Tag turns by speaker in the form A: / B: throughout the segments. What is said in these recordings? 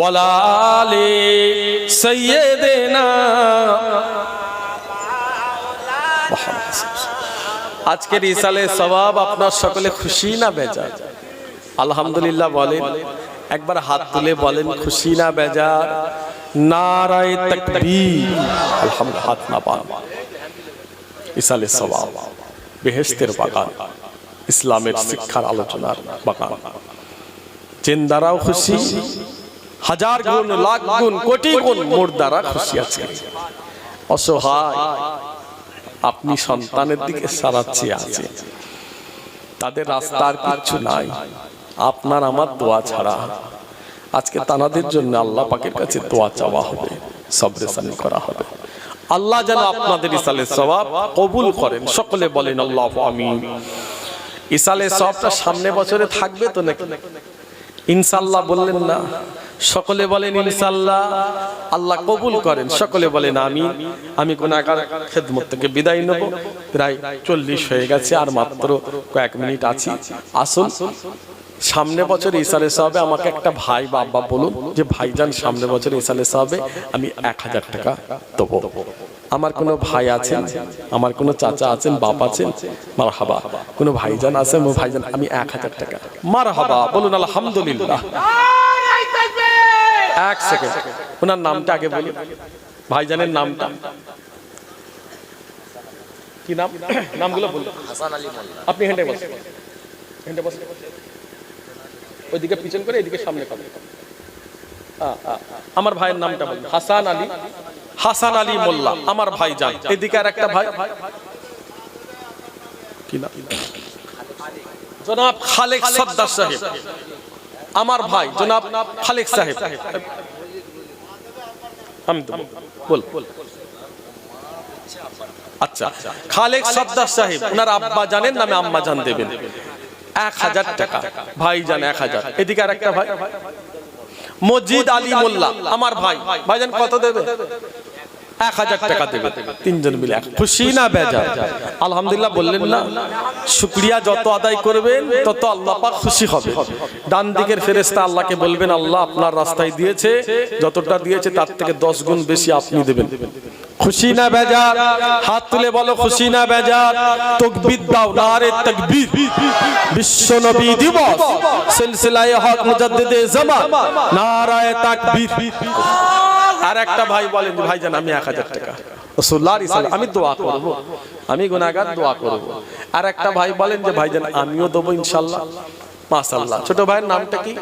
A: ওয়ালা আলি সাইয়্যিদিনা আজকের ইসালে সবাব আপনার সকলে খুশি না বেজার? আলহামদুলিল্লাহ বলেন। একবার হাত তুলে বলেন, খুশি না বেজার? নারায় তাকবীর। আলহামদুলিল্লাহ, হাত না পান ইসালে সবাব বেহেশতের বাগান, ইসলামের শিক্ষার আলোচনার বাগান। জেন্দারাও খুশি হাজার গুণ, লাখ গুণ, কোটি গুণ মোর দ্বারা খুশি আছে অসহায়, আপনি সন্তানের দিকে সারাচ্ছি আছে তাদের রাস্তার কিছু নাই। আপনার আমার দোয়া ছাড়া। আজকে তানাদের জন্য আল্লাহ পাকের কাছে দোয়া চাওয়া হবে সবরেসানি করা হবে। আল্লাহ যেন আপনাদের ইসালের সবাব কবুল করেন। সকলে বলেন, আল্লাহ আমিন। ইসালের সবটা সামনে বছরে থাকবে তো নাকি? ইনশাল্লাহ বললেন না। সকলে বলেন ইনশাল্লাহ আল্লাহ কবুল করেন। সকলে বলেন আমি আমি গুনাহগার খেদমত থেকে বিদায় নেব। প্রায় চল্লিশ হয়ে গেছে আর মাত্র কয়েক মিনিট আছি। আসুন, সামনে বছর ইসালে সাহেবে আমাকে একটা ভাই বা আব্বা বলুন, যে ভাইজান সামনে বছর ইসালে সাহেবে আমি এক হাজার টাকা দেবো। আমার কোনো ভাই আছেন, আমার কোনো চাচা আছেন, বাপ আছেন মার হাবা কোনো ভাইজান আছেন ও ভাইজান, আমি এক হাজার টাকা। মার হাবা বলুন আলহামদুলিল্লাহ। এক সেকেন্ড ওনার নামটা আগে বলুন। ভাইজানের নামটা। কি নাম? নামগুলো বলুন। আপনি হেঁটে বসেন। হেঁটে বসেন। ওইদিকে পিছন করে এদিকে সামনে পাবেন আমার ভাইয়ের নামটা বলুন। হাসান আলী। হাসান আলী মোল্লা আমার ভাই যান এদিকে আর একটা ভাই। কি নাম? জনাব খালেক সর্দার সাহেব। আমার ভাই, জনাব খালেক সাহেব। বল। আচ্ছা খালেক সর্দার সাহেব ওনার আব্বা জানেন নামে আম্মা জান দেবেন। এক হাজার টাকা। ভাই জান এক হাজার। এদিকে আর একটা ভাই। মসজিদ আলী মোল্লা, আমার ভাই। ভাইজান কত দেবে? এক হাজার টাকা দেবে। তিনজন মিলে। খুশি না বেজা আলহামদুলিল্লাহ বললেন না। শুক্রিয়া যত আদায় করবেন তত আল্লাহ পাক খুশি হবে। ডান দিকের ফেরেস্তা আল্লাহকে বলবেন আল্লাহ আপনার রাস্তায় দিয়েছে যতটা দিয়েছে তার থেকে দশ গুণ বেশি আপনি দেবেন। খুশি না বেজার হাত তুলে বলো খুশি না বেজার তকবির দাও নারে তকবির। বিশ্ব নবী দিবস। সিলসিলায়ে হক মুজাদ্দিদে জামান নারায়ে তাকবীর। আর একটা ভাই বলেন ভাইজান, আমি এক হাজার টাকা। আমি দোয়া করব, আমি গুনাহগার দোয়া করব। আর একটা ভাই বলেন যে, ভাইজান, আমিও দেবো ইনশাল্লাহ মাশাল্লাহ ছোট ভাইয়ের নামটা কি?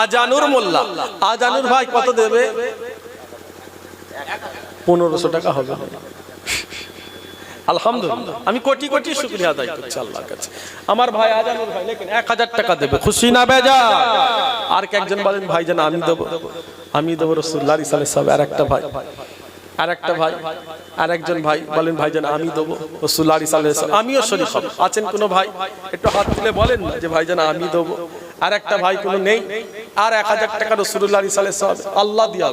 A: আজানুর মোল্লা। আজানুর ভাই কত দেবে? পনেরোশো টাকা হবে। আলহামদুলিল্লাহ। আমি কোটি কোটি শুক্রিয়া আদায় করছি আল্লাহর কাছে। আমার ভাই আজানুর ভাই লেকিন এক হাজার টাকা দেবে। খুশি না বেজা? আর একজন বলেন, ভাই যেন আমি দেবো। আমি দেবো রসুল্লাহ ইসালে সব। আর একটা ভাই আর একটা ভাই আর একজন ভাই বলেন, ভাই যেন আমি দেবো। রসুল্লাহ ইসালে আমিও শরীফ হব। আছেন কোনো ভাই? একটু হাত তুলে বলেন না যে, ভাই যেন আমি দেবো। আর একটা ভাই কোনো নেই? আর এক হাজার টাকা রসুল্লাহ ইসালে সব। আল্লাহ দিয়া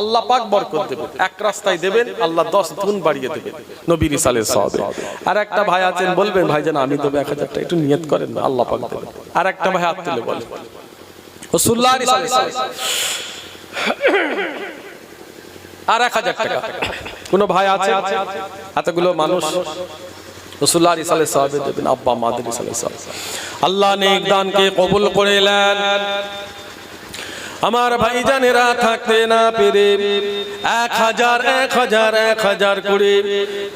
A: আল্লাহ পাক বরকত দেবেন। এক রাস্তায় দেবেন, আল্লাহ দশ গুণ বাড়িয়ে দেবেন নবীর ইসালের সবে আর একটা ভাই আছেন, বলবেন, ভাই যেন আমি দেবো এক হাজার একটু নিয়ত করেন না, আল্লাহ পাক দেবেন। আর একটা ভাই হাত তুলে বলেন। আর এক হাজার টাকা। কোন ভাই আছে এতগুলো মানুষ আল্লাহ নেক দানকে কবুল করে নেন। আমার ভাইজানেরা থাকতে না পেরে এক হাজার এক হাজার এক হাজার করে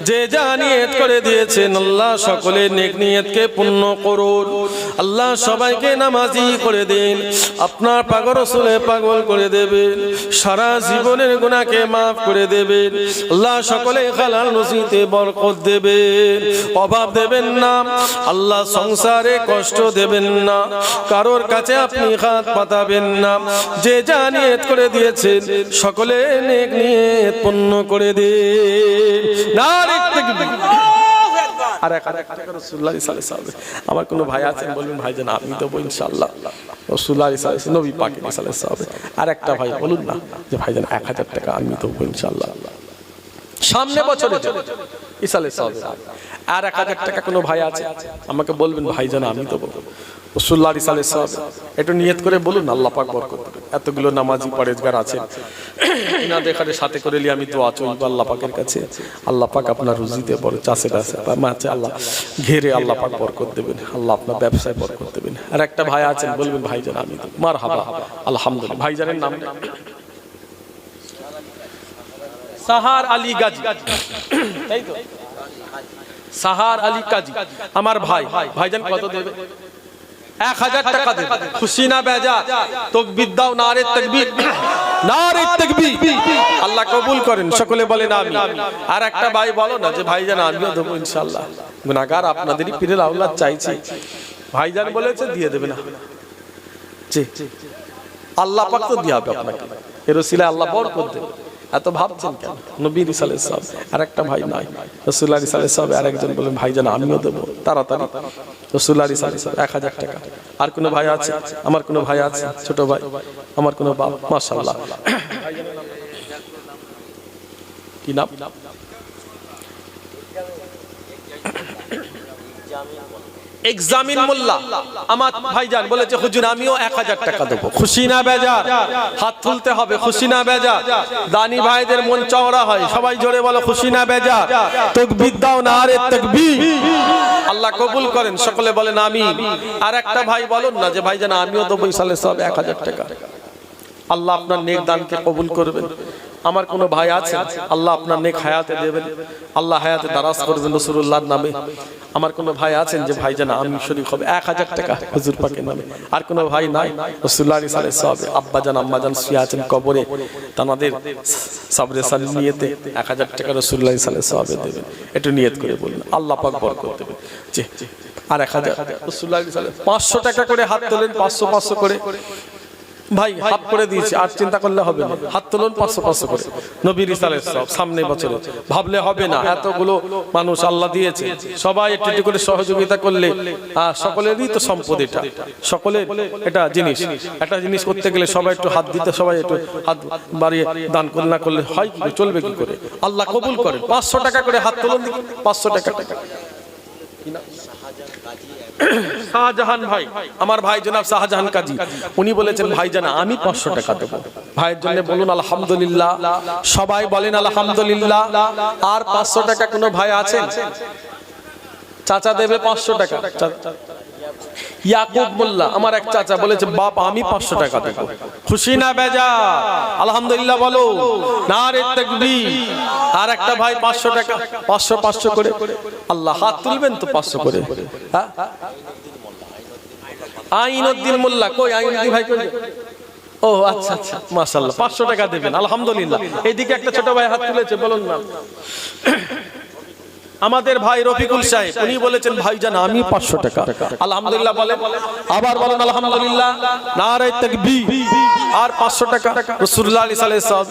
A: যে যা নিয়ত করে দিয়েছেন, আল্লাহ সকলে নেক নিয়তকে পূর্ণ করুন। আল্লাহ সবাইকে নামাজি করে দিন। আপনার পাগল রসুলে পাগল করে দেবেন। সারা জীবনের গুণাকে মাফ করে দেবেন। আল্লাহ সকলে খালাল নসিতে বরকত দেবেন। অভাব দেবেন না। আল্লাহ সংসারে কষ্ট দেবেন না। কারোর কাছে আপনি হাত পাতাবেন না। যে যা নিয়ত করে দিয়েছেন, সকলে নেক নিয়ত পূর্ণ করে তাকবীর। আর এক রসুল্লাহ সালে আমার কোনো ভাই আছেন বলবেন ভাই যেন আমি দেবো ইনশাল্লাহ রসুল্লাহ সালে নবী পাকি আর একটা ভাই বলুন না যে ভাই যেন এক হাজার টাকা আমি দেবো ইনশাল্লাহ সামনে বছরে ইসালে সালে আর এক হাজার টাকা কোনো ভাই আছে? আমাকে বলবেন ভাই যেন আমি দেবো রসুল্লাহ ইসালে সাহেব একটু নিয়ত করে বলুন, আল্লাহ পাক বরকত। এতগুলো নামাজি পরেজগার আছে। না দেখারে সাথে করে নিয়ে আমি দোয়া চলবো আল্লাহ পাকের কাছে। আল্লাহ পাক আপনার রুজিতে বড় চাষে বাসে মাছে আল্লাহ ঘেরে আল্লাহ পাক বরকত দেবেন। আল্লাহ আপনার ব্যবসায় বরকত দেবেন। আর একটা ভাই আছেন, বলবেন, ভাইজান, আমি। মার হাবা আলহামদুলিল্লাহ। ভাইজানের নাম সাহার আলী গাজী। তাই তো? সাহার আলী কাজী। আমার ভাই। ভাইজান কত দেবে? এক হাজার টাকা খুশি না বেজা, তকবির দাও, নারে নারে আল্লাহ কবুল করেন, সকলে বলেন আমি আর একটা ভাই বলো না যে, ভাইজান, আমিও দেবো ইনশাল্লাহ আপনাদেরই পীরের চাইছি। ভাইজান বলেছে, দিয়ে দেবে না। আল্লাহ পাক তো দিয়ে হবে আপনাকে। এর আল্লাহ বরকত দেবে এত ভাবছেন কেন? নবী রিসালে সাহেব আর একটা ভাই নাই। রসুল্লাহ রিসালে সাহেব আর একজন বলেন ভাই যেন আমিও দেবো, তাড়াতাড়ি। রসুল্লাহ রিসালে সাহেব এক হাজার টাকা। আর কোনো ভাই আছে? আমার কোনো ভাই আছে? ছোট ভাই। আমার কোনো বাপ মাশাল্লাহ কি নাম? এক্সামিন মোল্লা। আমার ভাইজান বলেছে হুজুর আমিও এক হাজার টাকা দেবো। খুশি না বেজা হাত তুলতে হবে খুশি না বেজার? দানি ভাইদের মন চওড়া হয় সবাই জোরে বলো খুশি না বেজার? তকবির দাও না আরে তকবির। আল্লাহ কবুল করেন সকলে বলেন আমি আর একটা ভাই বলুন না যে ভাইজান আমিও দেবো সালে সব এক হাজার টাকা। আল্লাহ আপনার নেক দানকে কবুল করবেন। আমার কোনো ভাই আছে? আল্লাহ আপনার নেক হায়াতে দেবেন। আল্লাহ হায়াতে দারাজ করবেন রসুল্লাহর নামে। আমার কোনো ভাই আছেন যে ভাই জানা আমি শরীফ হবে? এক হাজার টাকা হুজুর পাকের নামে। আর কোনো ভাই নাই? রসুল্লাহ সালে সব আব্বা জান, আম্মা জান শুয়ে আছেন কবরে। তানাদের সাবরে সাল নিয়েতে এক হাজার টাকা রসুল্লাহ সালে সবে দেবেন। একটু নিয়ত করে বলুন আল্লাহ পাক দেবেন। জি আর এক হাজার পাঁচশো টাকা করে হাত তোলেন, পাঁচশো পাঁচশো করে। ভাই হাত করে দিয়েছি আর চিন্তা করলে হবে না। হাত তুলুন পাঁচশো পাঁচশো করে। নবীর ইসালের সব সামনে বছরে। ভাবলে হবে না এতগুলো মানুষ আল্লাহ দিয়েছে। সবাই একটু একটু করে সহযোগিতা করলে সকলেরই তো সম্পদ এটা। সকলের এটা জিনিস। একটা জিনিস করতে গেলে সবাই একটু হাত দিতে সবাই একটু হাত বাড়িয়ে দান করে না করলে হয় কি চলবে কি করে? আল্লাহ কবুল করে পাঁচশো টাকা করে হাত তুলুন পাঁচশো টাকা টাকা। শাহজাহান ভাই, আমার ভাই জনাব শাহজাহান কাজী। উনি বলেছেন, ভাই জানা, আমি পাঁচশো টাকা দেবো। ভাইয়ের জন্য বলুন, আলহামদুলিল্লাহ। সবাই বলেন, আলহামদুলিল্লাহ। আর পাঁচশো টাকা কোনো ভাই আছেন? চাচা দেবে পাঁচশো টাকা। ইয়াকুব মোল্লা, আমার এক চাচা বলেছে, বাপ, আমি পাঁচশো টাকা দেবো। খুশি না, বেজা? আলহামদুলিল্লাহ বলো না রে আর একটা ভাই পাঁচশো টাকা, পাঁচশো পাঁচশো করে। আল্লাহ, হাত তুলবেন তো পাঁচশো করে। হ্যাঁ? মোল্লা, কই আইনুদ্দিন ভাই, কই? ও আচ্ছা আচ্ছা মাশাআল্লাহ, পাঁচশো টাকা দেবেন, আলহামদুলিল্লাহ। এইদিকে একটা ছোট ভাই হাত তুলেছে, বলুন না। আমাদের ভাই রফিকুল সাহেব উনি বলেছেন ভাই জান আমি পাঁচশো টাকা। আলহামদুলিল্লাহ বলেন। আবার বলেন আলহামদুলিল্লাহ। নারায় তাকবীর। আর পাঁচশো টাকা? রসুল্লাহ আলী সালে সাহেব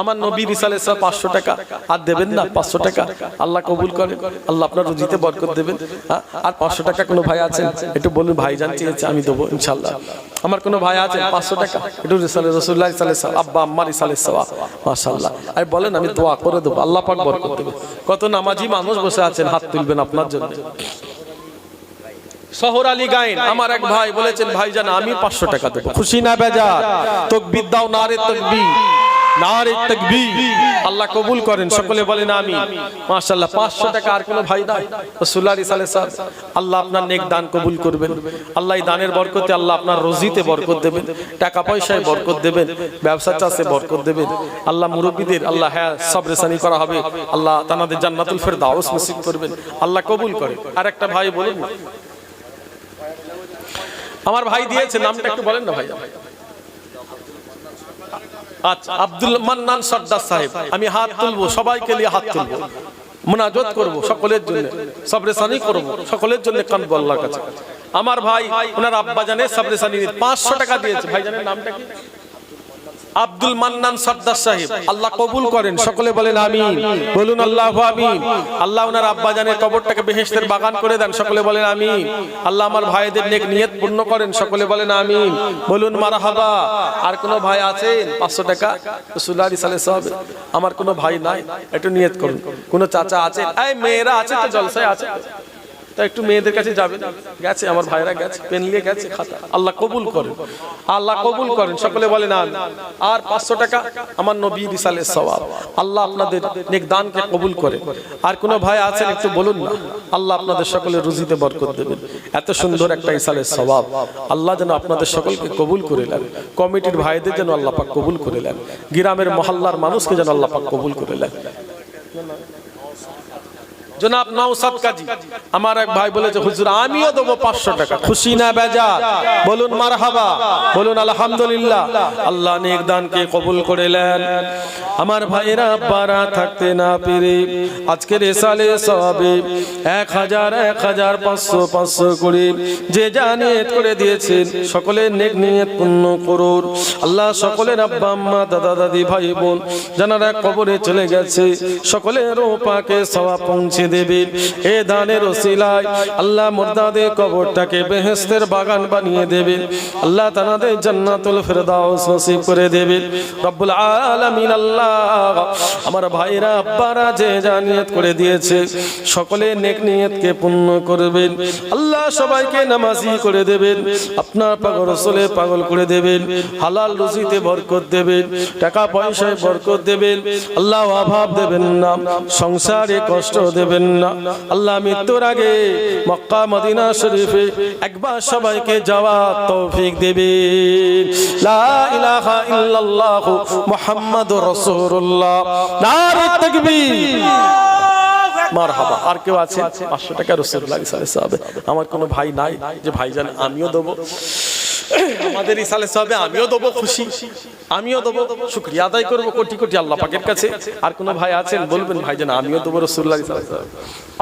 A: আমার নবী রিসালে সাহেব পাঁচশো টাকা। আর দেবেন না, পাঁচশো টাকা। আল্লাহ কবুল করেন। আল্লাহ আপনার রুজিতে বরকত দেবেন। হ্যাঁ? আর পাঁচশো টাকা কোনো ভাই আছেন? একটু বলুন, ভাই জান চেয়েছে আমি দেবো ইনশাল্লাহ আমার কোনো ভাই আছে পাঁচশো টাকা? একটু রিসালে রসুল্লাহ সালে সাহেব আব্বা আম্মা রিসালে সাহেব আর বলেন, আমি দোয়া করে দেবো। আল্লাহ পাক বরকত দেবে কত নামাজি মানুষ বসে আছেন, হাত তুলবেন আপনার জন্য। শহর আলী গাইন। আমার এক ভাই বলেছেন ভাই জান আমি পাঁচশো টাকা দেবো। খুশি না বেজার? তকবির দাও না রে নারে আল্লাহ কবুল করেন সকলে বলেন আমি মাশাআল্লাহ 500 টাকা আর কোনো ভাই নাই। রাসূলুল্লাহ সাল্লাল্লাহু আলাইহি আল্লাহ আপনার নেক দান কবুল করবেন। আল্লাহ এই দানের বরকতে আল্লাহ আপনার রোজিতে বরকত দেবেন। টাকা পয়সায় বরকত দেবেন। ব্যবসা চাষে বরকত দেবেন। আল্লাহ মুরব্বীদের আল্লাহ হ্যাঁ সবরেসানি করা হবে। আল্লাহ তানাদের জান্নাতুল ফেরদাউস নসিব করবেন। আল্লাহ কবুল করে আর একটা ভাই বলুন আমার ভাই দিয়েছে, নামটা একটু বলেন না ভাই। আচ্ছা আব্দুল মান্নান সর্দার সাহেব, আমি হাত তুলবো, সবাইকে নিয়ে হাত তুলবো। মুনাজত করব সকলের জন্য, সবরেসানি করব সকলের জন্য কানবো আল্লাহর কাছে আমার ভাই, ওনার আব্বা জানে সবরেসানি পাঁচশো টাকা দিয়েছে। ভাই জানেন নামটা কি? আব্দুল মান্নান সর্দার সাহেব। আল্লাহ কবুল করেন, সকলে বলেন আমিন। বলুন আল্লাহ আমিন। আল্লাহ ওনার আব্বা জানের কবরটাকে বেহেশতের বাগান করে দেন, সকলে বলেন আমিন। আল্লাহ আমার ভাইদের নেক নিয়ত পূর্ণ করেন, সকলে বলেন আমিন। বলুন মারহাবা, আর কোনো ভাই আছেন? পাঁচশো টাকা? সুলারি সালে সব আমার কোনো ভাই নাই, একটু নিয়ত করুন। কোনো চাচা আছে এই মেয়েরা আছে তো, জলসায় আছে? তা একটু মেয়েদের কাছে যাবেন গেছে, আমার ভাইরা গেছে, পেন নিয়ে গেছে, খাতা। আল্লাহ কবুল করেন। আল্লাহ কবুল করেন। সকলে বলেন আমিন। আর পাঁচশো টাকা আমার নবী রিসালের সওয়াব। আল্লাহ আপনাদের নেক দানকে কবুল করে। আর কোনো ভাই আছেন, একটু বলুন না। আল্লাহ আপনাদের সকলে রুজিতে বরকত দেবেন। এত সুন্দর একটা ইসালের স্বভাব আল্লাহ যেন আপনাদের সকলকে কবুল করে নেন। কমিটির ভাইদের যেন আল্লাহ পাক কবুল করে নেন। গ্রামের মহল্লার মানুষকে যেন আল্লাহ পাক কবুল করে নেন। জনাব নওসাদ কাজী, আমার এক ভাই বলেছে, হুজুর, আমিও দেবো পাঁচশো টাকা। খুশি না বেজা বলুন, মারহাবা। বলুন, আলহামদুলিল্লাহ। আল্লাহ নেক দানকে কবুল করেলেন। আমার ভাইরা আব্বারা থাকতে না পেরে আজকের এসালে সবে এক হাজার এক হাজার পাঁচশো পাঁচশো করে যে যা নিয়ত করে দিয়েছেন সকলের নেক নিয়ত পূর্ণ করুন। আল্লাহ সকলের আব্বা, আম্মা, দাদা, দাদি, ভাই, বোন যারা কবরে চলে গেছে, সকলের পাকে সওয়া পৌঁছে দেবে। এ দানের ওসিলায় আল্লাহ মুর্দাদের কবরটাকে বেহেস্তের বাগান বানিয়ে দেবে। আল্লাহ তানাদের জান্নাতুল ফেরদাউস নসিব করে দেবে। রব্বুল আলামিন আল্লাহ আমার ভাইরা, আব্বারা যে যা নিয়ত করে দিয়েছে, সকলে নেক নিয়তকে পূর্ণ করবেন। আল্লাহ সবাইকে নামাজি করে দেবেন। আপনার পাগল রসুলে পাগল করে দেবেন। হালাল রুজিতে বরকত দেবেন। টাকা পয়সায় বরকত দেবেন। আল্লাহ অভাব দেবেন না। সংসারে কষ্ট দেবেন। না। আল্লাহ মৃত্যুর আগে মক্কা, মদিনা শরীফে একবার সবাইকে যাওয়া তৌফিক দেবে লা ইলাহা ইল্লাল্লাহু মুহাম্মাদুর রাসূলুল্লাহ। নারে তাকবীর। আর কেউ আছে? পাঁচশো টাকা রসুল্লাহ সাহেব। আমার কোনো ভাই নাই যে ভাই জান আমিও দেবো। আমাদের ইসালে সাহেবে, আমিও দেবো খুশি। আমিও দেবো, শুক্রিয়া আদায় করব কোটি কোটি আল্লাহ পাকের কাছে। আর কোনো ভাই আছেন, বলবেন, ভাই যেন আমিও দেবো রসুল্লাহ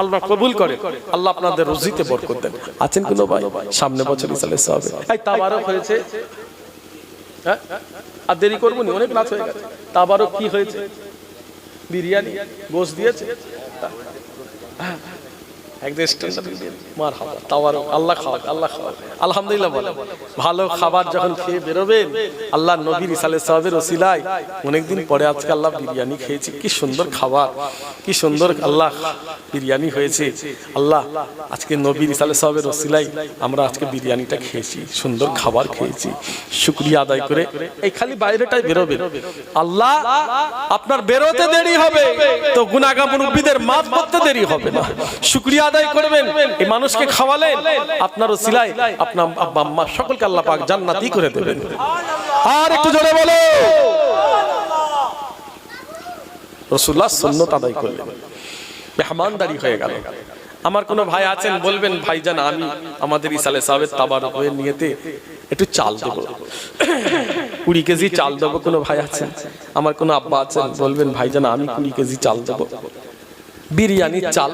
A: আল্লাহ কবুল করে, আল্লাহ আপনাদের রুজিতে বরকত দেন। আছেন কোনো ভাই? সামনে বছর ইসালে সাহেবে এই হয়েছে। হ্যাঁ? আর দেরি করব নি, অনেক রাত হয়ে গেছে। তাবারক কি হয়েছে? বিরিয়ানি গোস দিয়েছে? সুন্দর খাবার আমরা আজকে বিরিয়ানিটা খেয়েছি, সুন্দর খাবার খেয়েছি। শুক্রিয়া আদায় করে এই খালি বাইরেটাই বেরোবেন। আল্লাহ আপনার বেরোতে দেরি হবে, তো গুনাগা মুরব্বীদের করতে দেরি হবে না। শুক্রিয়া আদায় করবেন, এই মানুষকে খাওয়ালেন আপনারও সিলাই আপনার আব্বা, আম্মা, সকলকে আল্লাহ পাক জান্নাতি করে দেবেন। আর একটু জোরে বলো। রসুল্লাহ সুন্নত আদায় করলেন। মেহমানদারি হয়ে গেল। আমার কোনো ভাই আছেন, বলবেন, ভাইজান, আমি আমাদের ইসালে সাহেবের তাবার হয়ে নিয়েতে একটু চাল দেবো। কুড়ি কেজি চাল দেবো, কোনো ভাই আছেন? আমার কোনো আব্বা আছেন, বলবেন, ভাইজান, আমি কুড়ি কেজি চাল দেবো। বিরিয়ানির চাল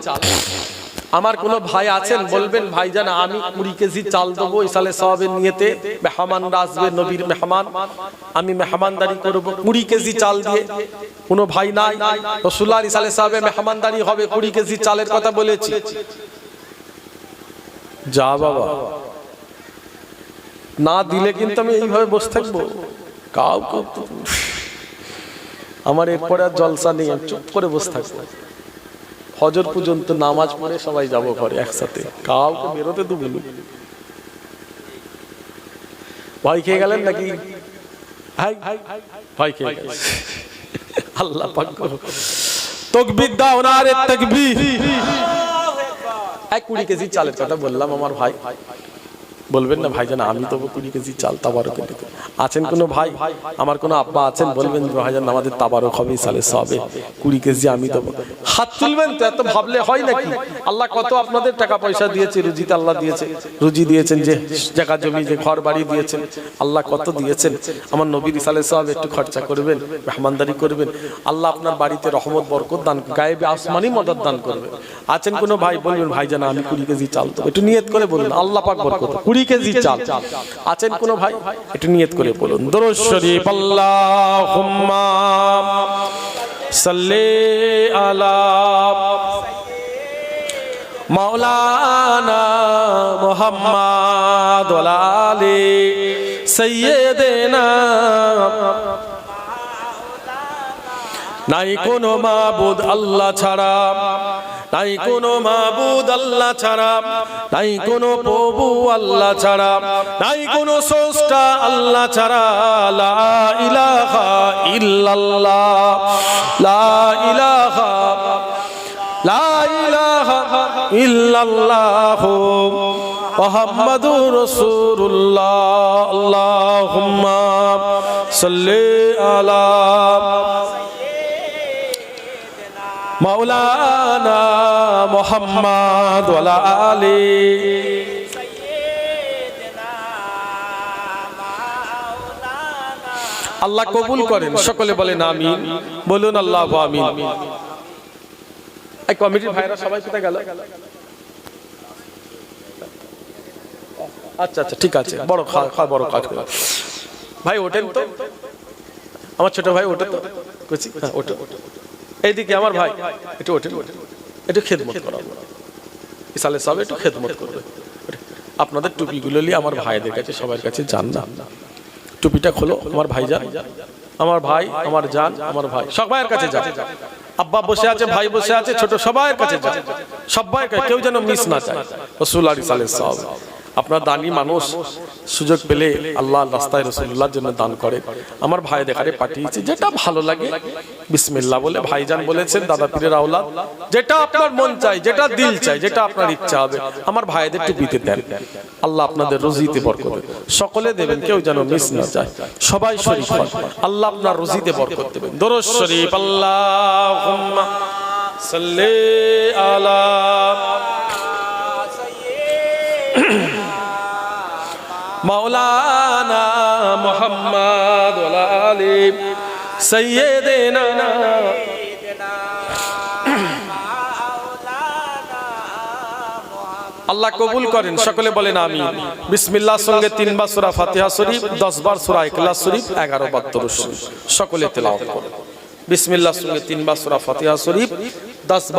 A: আমার কোন ভাই আছেন, বলবেন, ভাইজান, আমি কুড়ি কেজি চাল দেবো ইসালে সবের নিয়েতে মেহমানরা আসবে নবীর মেহমান। আমি মেহমানদারি করব কুড়ি কেজি চাল দিয়ে। কোনো ভাই নাই রসুল্লাহ ইসালে সাহেবে মেহমানদারি হবে, কুড়ি কেজি চালের কথা বলেছি। যা বাবা। না দিলে কিন্তু আমি এইভাবে বসে থাকব। কাউকে আমার এরপরে আর জলসা নেই চুপ করে বসে থাকব। ফজর পর্যন্ত নামাজ পড়ে সবাই যাব ঘরে একসাথে। কাউকে বেরোতে তো বলুন ভয় খেয়ে গেলেন নাকি? ভয় খেয়ে গেছে। আল্লাহ পাক তকবির দাও তকবির। এক কুড়ি কেজি চালের কথা বললাম আমার ভাই। বলবেন না ভাইজান আমি তবু কুড়ি কেজি চাল তাবারক আছেন কোনো ভাই? আমার কোনো আব্বা আছেন? বলবেন যে ভাইজান আমাদের তাবারক হবে সালে সবে। কুড়ি কেজি আমি দেবো। হাত তুলবেন তো এত ভাবলে হয় নাকি? আল্লাহ কত আপনাদের টাকা পয়সা দিয়েছে রুজিতে আল্লাহ দিয়েছে। রুজি দিয়েছেন যে জায়গা জমি যে ঘর বাড়ি দিয়েছেন। আল্লাহ কত দিয়েছেন? আমার নবীর সালে সব একটু খরচা করবেন রহমানদারি করবেন। আল্লাহ আপনার বাড়িতে রহমত বরকত দান গায়েবে আসমানি মদত দান করবেন। আছেন কোনো ভাই? বলবেন ভাই জানা আমি কুড়ি কেজি চাল দেবো। একটু নিয়ত করে বলুন আল্লাহ পাক বরকত। কুড়ি কেজি চাল। আছেন কোনো ভাই? একটু নিয়ত করে বলুন। দরুদ শরীফ আল্লাহুম্মা সাল্লি আলা মাওলানা মুহাম্মদ ওয়া আলি নাই কোনো মাবুদ আল্লাহ ছাড়া নাই কোনো মাবুদ আল্লাহ ছাড়া নাই কোনো প্রভু আল্লাহ ছাড়া নাই কোনো স্রষ্টা আল্লাহ ছাড়া, লা ইলাহা ইল্লাল্লাহ, লা ইলাহা লা ইলাহা ইল্লাল্লাহ, মুহাম্মাদুর রাসূলুল্লাহ, আল্লাহুম্মা সাল্লি আলা মাওলানা মোহাম্মদ ওয়ালা আলী। আল্লাহ কবুল করেন, সকলে বলেন আমিন। বলুন আল্লাহ আমিন। এই কমিটির ভাইরা সবাই কোথায় গেল? আচ্ছা আচ্ছা ঠিক আছে, বড় খা- বড় কাজ ভাই, ওঠেন তো? আমার ছোট ভাই, ওঠে তো? কুচি হ্যাঁ ওঠে। এইদিকে আমার ভাই, একটু ওঠেন, একটু খেদমত করাবো ইসালে সব একটু খেদমত করবে আপনাদের টুপিগুলো নিয়ে আমার ভাইদের কাছে, সবার কাছে যান না। টুপিটা খোলো, আমার ভাই যান। আমার ভাই, আমার যান, আমার ভাই। সবাইয়ের কাছে যান। আব্বা বসে আছে, ভাই বসে আছে, ছোট সবার কাছে যান। সবাই কেউ যেন মিস না চায়। রসুল আলী সালেহ সব আপনার দানি মানুষ সুযোগ পেলে আল্লাহ রাস্তায় রসুল্লাহর জন্য দান করে। আমার ভাই দেখারে পাঠিয়েছি, যেটা ভালো লাগে। বিসমিল্লা বলে ভাইজান বলেছেন, দাদা পীরের আওলাদ, যেটা আপনার মন চাই যেটা দিল চাই যেটা আপনার ইচ্ছা হবে, আমার ভাইদের টুপিতে দেন। আল্লাহ আপনাদের রুজিতে বরকত। সকলে দেবেন, কেউ যেন মিস না যায়। সবাই শরীফ আল্লাহ আপনার রুজিতে বরকত দেবেন। দরজ শরীফ, আল্লাহুম্মা সাল্লি আলা মাওলানা মোহাম্মদ সাইয়্যিদিনা আল্লাহ কবুল করেন, সকলে বলেন আমি বিসমিল্লাহর সঙ্গে তিনবার সুরা ফাতিহা শরীফ 10 বার সূরা ইখলাস শরীফ 11 বার দরুদ শরীফ। সকলে তেলাওয়াত করুন। বিসমিল্লাহর সঙ্গে তিনবার সুরা ফাতিহা শরীফ 10 বার